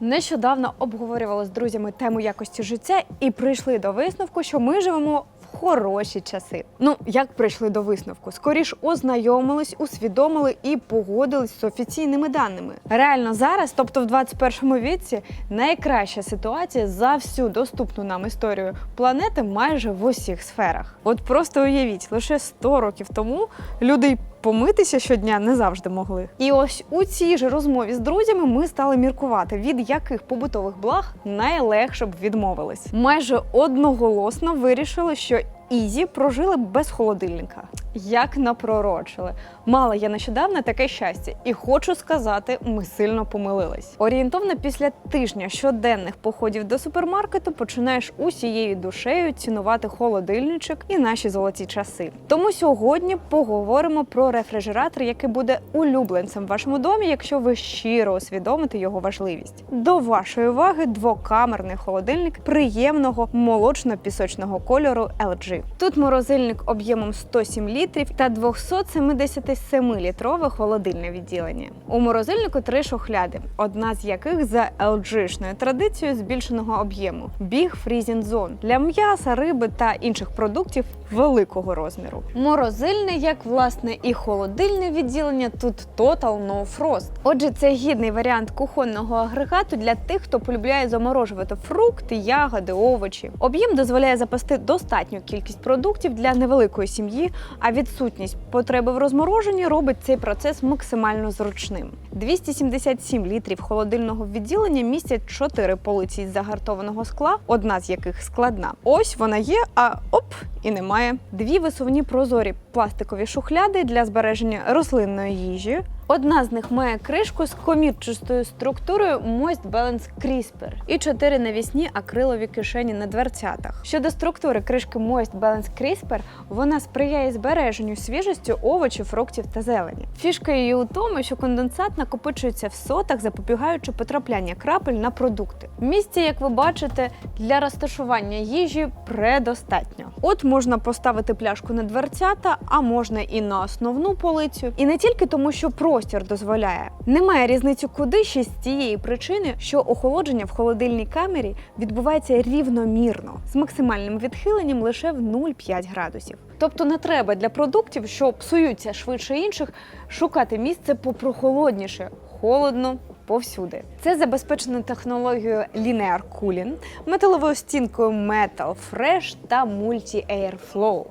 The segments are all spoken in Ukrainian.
Нещодавно обговорювали з друзями тему якості життя і прийшли до висновку, що ми живемо в хороші часи. Ну як прийшли до висновку? Скоріш ознайомились, усвідомили і погодились з офіційними даними. Реально зараз, тобто в 21 віці, найкраща ситуація за всю доступну нам історію планети майже в усіх сферах. От просто уявіть, лише 100 років тому люди помитися щодня не завжди могли. І ось у цій же розмові з друзями ми стали міркувати, від яких побутових благ найлегше б відмовились. Майже одноголосно вирішили, що Ізі прожили без холодильника. Як напророчили. Мала я нещодавно таке щастя, і хочу сказати, ми сильно помилились. Орієнтовно після тижня щоденних походів до супермаркету починаєш усією душею цінувати холодильничок і наші золоті часи. Тому сьогодні поговоримо про рефрижератор, який буде улюбленцем в вашому домі, якщо ви щиро усвідомите його важливість. До вашої уваги двокамерний холодильник приємного молочно-пісочного кольору LG. Тут морозильник об'ємом 107 літрів та 277-літрове холодильне відділення. У морозильнику три шухляди, одна з яких за LG-шною традицією збільшеного об'єму Freezing Zone для м'яса, риби та інших продуктів великого розміру. Морозильне, як власне і холодильне відділення, тут Total No Frost. Отже, це гідний варіант кухонного агрегату для тих, хто полюбляє заморожувати фрукти, ягоди, овочі. Об'єм дозволяє запасти достатню кількість продуктів для невеликої сім'ї, а відсутність потреби в розмороженні робить цей процес максимально зручним. 277 літрів холодильного відділення містять 4 полиці із загартованого скла, одна з яких складна. Ось вона є, а оп, і немає. Дві висувні прозорі пластикові шухляди для збереження рослинної їжі. Одна з них має кришку з комірчастою структурою Moist Balance Crisper і чотири навісні акрилові кишені на дверцятах. Щодо структури кришки Moist Balance Crisper, вона сприяє збереженню свіжості овочів, фруктів та зелені. Фішка її у тому, що конденсат накопичується в сотах, запобігаючи потрапляння крапель на продукти. Місця, як ви бачите, для розташування їжі предостатньо. От можна поставити пляшку на дверцята, а можна і на основну полицю. І не тільки тому, що простір дозволяє. Немає різниці куди ще з тієї причини, що охолодження в холодильній камері відбувається рівномірно з максимальним відхиленням лише в 0,5 градусів. Тобто не треба для продуктів, що псуються швидше інших, шукати місце попрохолодніше, холодно. Повсюди це забезпечено технологією Linear Cooling, металовою стінкою Metal Fresh та Multi Airflow.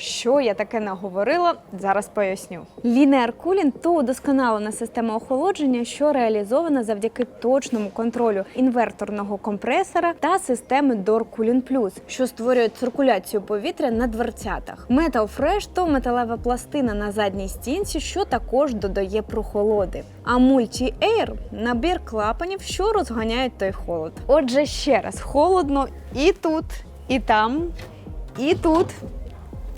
Що я таке наговорила, зараз поясню. Linear Cooling – то удосконалена система охолодження, що реалізована завдяки точному контролю інверторного компресора та системи Door Cooling Plus, що створює циркуляцію повітря на дверцятах. Metal Fresh – то металева пластина на задній стінці, що також додає прохолоди. А Multi Air – набір клапанів, що розганяють той холод. Отже, ще раз холодно і тут, і там, і тут.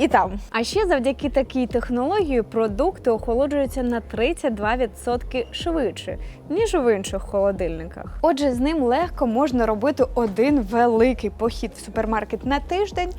І там. А ще завдяки такій технології продукти охолоджуються на 32% швидше, ніж в інших холодильниках. Отже, з ним легко можна робити один великий похід в супермаркет на тиждень,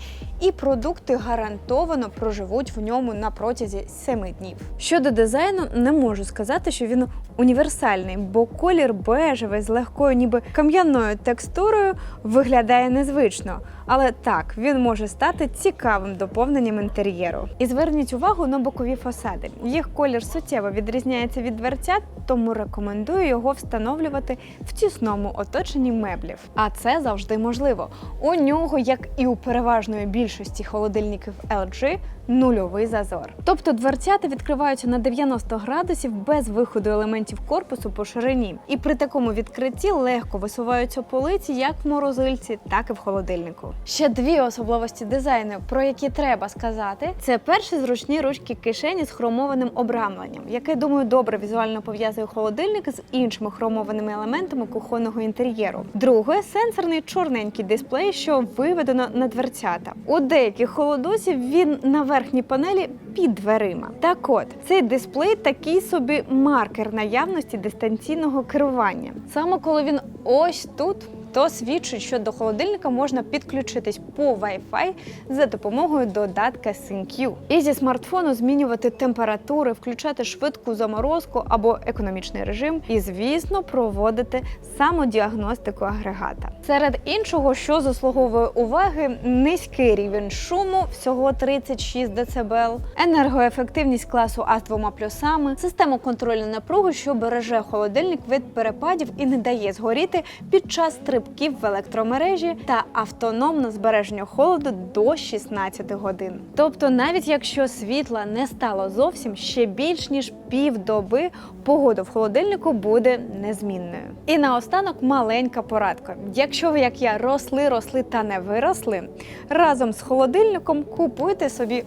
і продукти гарантовано проживуть в ньому на протязі 7 днів. Щодо дизайну, не можу сказати, що він універсальний, бо колір бежевий з легкою, ніби кам'яною текстурою виглядає незвично. Але так, він може стати цікавим доповненням інтер'єру. І зверніть увагу на бокові фасади. Їх колір суттєво відрізняється від дверцят, тому рекомендую його встановлювати в тісному оточенні меблів. А це завжди можливо. У нього, як і у переважної більшості холодильників LG, нульовий зазор. Тобто дверцята відкриваються на 90 градусів без виходу елементів корпусу по ширині. І при такому відкритті легко висуваються полиці як в морозильці, так і в холодильнику. Ще дві особливості дизайну, про які треба сказати, це перші зручні ручки кишені з хромованим обрамленням, яке, думаю, добре візуально пов'язує холодильник з іншими хромованими елементами кухонного інтер'єру. Друге сенсорний чорненький дисплей, що виведено на дверцята. У деяких холодосів він на верхній панелі під дверима. Так от, цей дисплей такий собі маркер наявності дистанційного керування. Саме коли він ось тут то свідчить, що до холодильника можна підключитись по Wi-Fi за допомогою додатка SyncQ. І зі смартфону змінювати температури, включати швидку заморозку або економічний режим, і, звісно, проводити самодіагностику агрегата. Серед іншого, що заслуговує уваги, низький рівень шуму, всього 36 дБ, енергоефективність класу А з двома плюсами, система контролю напруги, що береже холодильник від перепадів і не дає згоріти під час стрибків в електромережі та автономне збереження холоду до 16 годин. Тобто, навіть якщо світла не стало зовсім ще більш ніж півдоби, погода в холодильнику буде незмінною. І наостанок маленька порадка. Якщо ви, як я, росли, росли та не виросли, разом з холодильником купуйте собі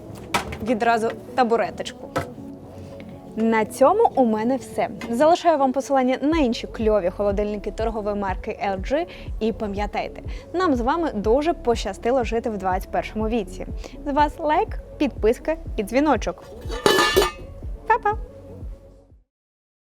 відразу табуреточку. На цьому у мене все. Залишаю вам посилання на інші кльові холодильники торгової марки LG. І пам'ятайте, нам з вами дуже пощастило жити в 21 віці. З вас лайк, підписка і дзвіночок. Па-па!